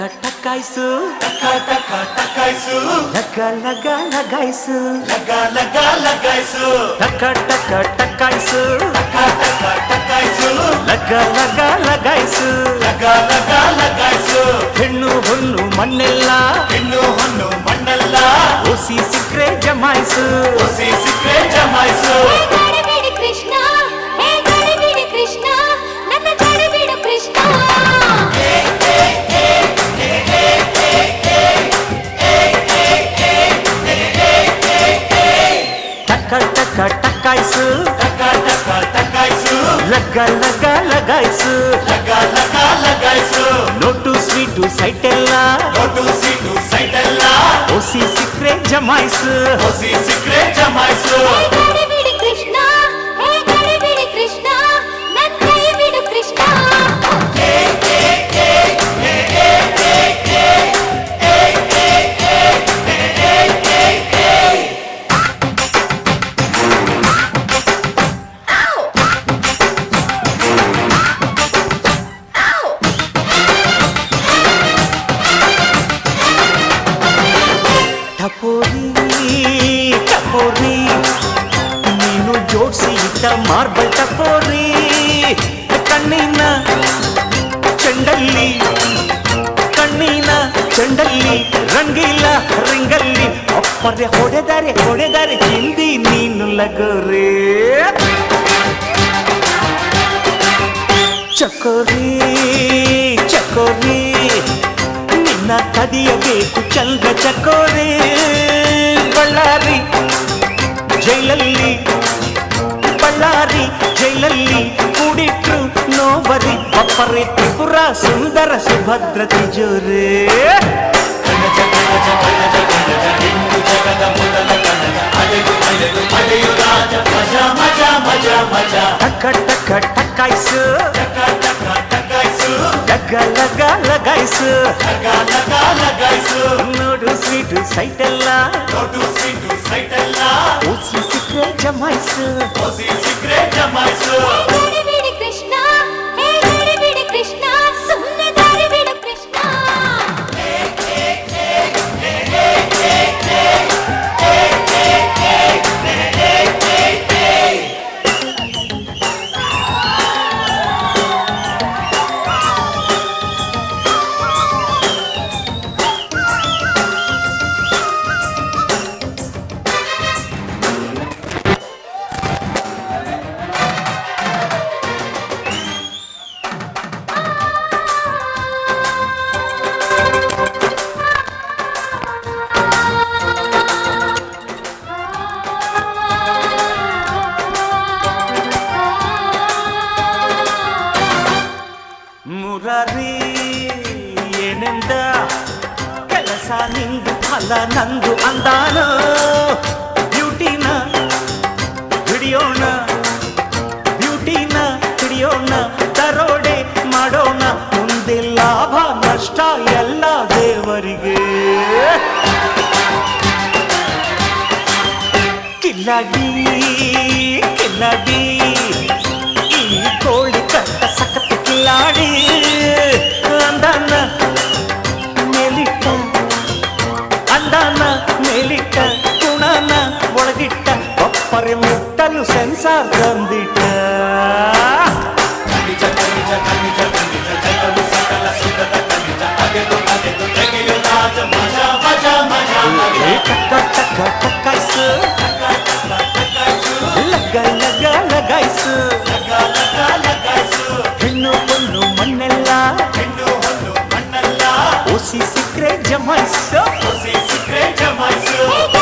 ಟಕಾಯ್ಸು ಟಕ ಟಕ ಟಕಾಯ್ಸು ಲಗ ಲಗ ಲಗಾಯ್ಸು ಲಗ ಲಗ ಲಗಾಯ್ಸು ಟಕ ಟಕ ಟಕಾಯ್ಸು ಟಕ ಟಕ ಟಕಾಯ್ಸು ಲಗ ಲಗ ಲಗಾಯ್ಸು ಲಗ ಲಗ ಲಗಾಯ್ಸು ಹೆಣ್ಣು ಹೊನ್ನು ಮಣ್ಣೆಲ್ಲ ಹೆಣ್ಣು ಹೊನ್ನು ಮಣ್ಣಲ್ಲ ಓಸಿ ಸಿಕ್ರೆ ಜಮಾಯ್ಸು ಹೊಸಿ ಸಿಕ್ಕರೆ ಜಮಾಯ್ಸು టక్క టక్కాయిసు టక్క టక్క టక్కాయిసు లగ్గ లగ్గ లగాయిసు లగ్గ లగ్గ లగాయిసు నోటు స్వీటు సైటెల్లా. నోటు స్వీటు సైటెల్లా ఓసి సిక్రే జమాయిసు ఓసి సిక్రే జమాయిసు. ಇಟ್ಟ ಮಾರ್ಬಲ್ ಟಪೋರಿ ಕಣ್ಣಿನ ಚೆಂಡಲ್ಲಿ ಕಣ್ಣಿನ ಚೆಂಡಲ್ಲಿ ರಂಗಿಲ್ಲ ರಿಂಗಲ್ಲಿ ಅಪ್ಪರೆ ಹೊಡೆದಾರೆ ಹೊಡೆದಾರೆ ಹಿಂದಿ ನೀನು ಲಗೋರಿ. ಚಕೋರಿ ಚಕೋರಿ, ನಿನ್ನ ಕದಿಯಬೇಕು ಚಂದ್ರ ಚಕೋರಿ. ಬಳ್ಳಾರಿ ಜೈಲಲ್ಲಿ పరిపుర సుందర సుభద్ర తిజోరే టక్క టక్క ಫಲ ನಂದು ಅಂದಾನ. ಬ್ಯೂಟಿನ ಹಿಡಿಯೋಣ ಬ್ಯೂಟಿನ ಹಿಡಿಯೋಣ, ದರೋಡೆ ಮಾಡೋಣ. ಮುಂದೆ ಲಾಭ, ನಷ್ಟ ಎಲ್ಲ ದೇವರಿಗೆ. ಕಿಲ್ಲಾಡಿ ಕಿಲ್ಲಾಡಿ ಮೇಲಿಟ್ಟ ಕುಣನ ಒಳಗಿಟ್ಟ ಒಪ್ಪರೆ ಮುಟ್ಟಲು ಸೆನ್ಸಾರ್ ತಂದಿಟ್ಟ mais são. Você se prende a mais são.